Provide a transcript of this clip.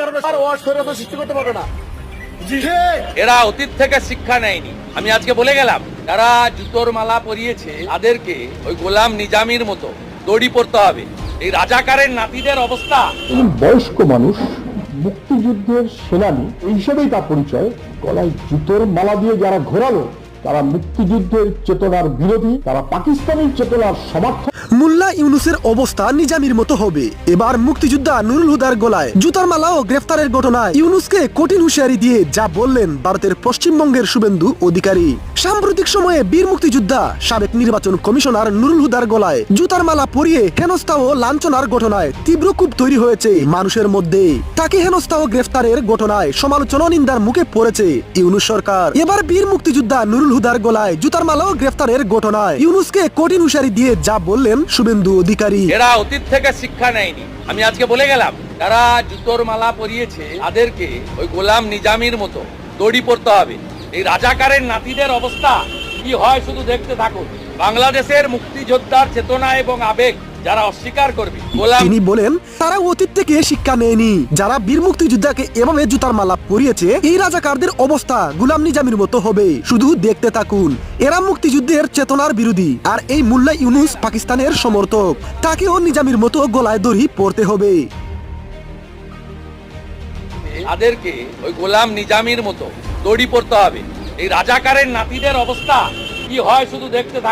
কারণে আর ওয়াশ সৃষ্টি করতে পারবে না। এরা অতীত থেকে শিক্ষা নেয়নি। আমি আজকে বলে গেলাম যারা জুতোর মালা পরিয়েছে তাদেরকে ওই গোলাম নিজামির মতো দড়ি পড়তে হবে। এই রাজাকারের নাতিদের অবস্থা। বয়স্ক মানুষ মুক্তিযুদ্ধের সেনানী এই হিসেবেই তার পরিচয়। গলায় জুতোর মালা দিয়ে যারা ঘোরালো তারা মুক্তিযুদ্ধের চেতনার বিরোধী তারা পাকিস্তানের চেতনার সমর্থক। মোল্লা ইউনুসের অবস্থা নিজামির মতো হবে। এবার মুক্তিযোদ্ধা নুরুল হুদার গলায় জুতার মালা ও গ্রেফতারের ঘটনায় ইউনুসকে কঠিন হুঁশিয়ারি দিয়ে যা বললেন ভারতের পশ্চিমবঙ্গের শুভেন্দু অধিকারী। সাম্প্রতিক সময়ে বীর মুক্তিযোদ্ধা, সাবেক নির্বাচন কমিশনার নুরুল হুদার গলায় জুতার মালা পরিয়ে হেনস্থা ও লাঞ্ছনার ঘটনায় তীব্র কূপ তৈরি হয়েছে মানুষের মধ্যে। তাকে হেনস্থা ও গ্রেফতারের ঘটনায় সমালোচনা নিন্দার মুখে পড়েছে ইউনুস সরকার। এবার বীর মুক্তিযোদ্ধা নুরুল হুদার গলায় জুতার মালা ও গ্রেফতারের ঘটনায় ইউনুসকে কঠিন হুঁশিয়ারি দিয়ে যা বললেন শুভেন্দু অধিকারী। এরা অতীত থেকে শিক্ষা নেয়নি। আমি আজকে বলে গেলাম, যারা জুতোর মালা পরিয়েছে তাদেরকে ওই গোলাম নিজামির মতো দড়ি পড়তে হবে। এই রাজাকারের নাতিদের অবস্থা কি হয় শুধু দেখতে থাকুন। বাংলাদেশের মুক্তিযোদ্ধার চেতনা এবং আবেগ যারা অস্বীকার করবে। তিনি বলেন, তারা অতীত থেকে শিক্ষা নেয়নি। যারা বীর মুক্তিযোদ্ধাকে এভাবে জুতার মালা পরিয়েছে, এই রাজাকারদের অবস্থা গুলাম নিজামির মতো হবে। শুধু দেখতে থাকুন, এরা মুক্তিযুদ্ধের চেতনার বিরোধী। আর এই মুল্লা ইউনুস পাকিস্তানের সমর্থক, তাকেও নিজামির মতো গলায় দড়ি পড়তে হবে। তাদেরকে ওই গোলাম নিজামির মতো দড়ি পড়তে হবে। এই রাজাকারের নাতিদের অবস্থা কি হয় শুধু দেখতে থাকুন।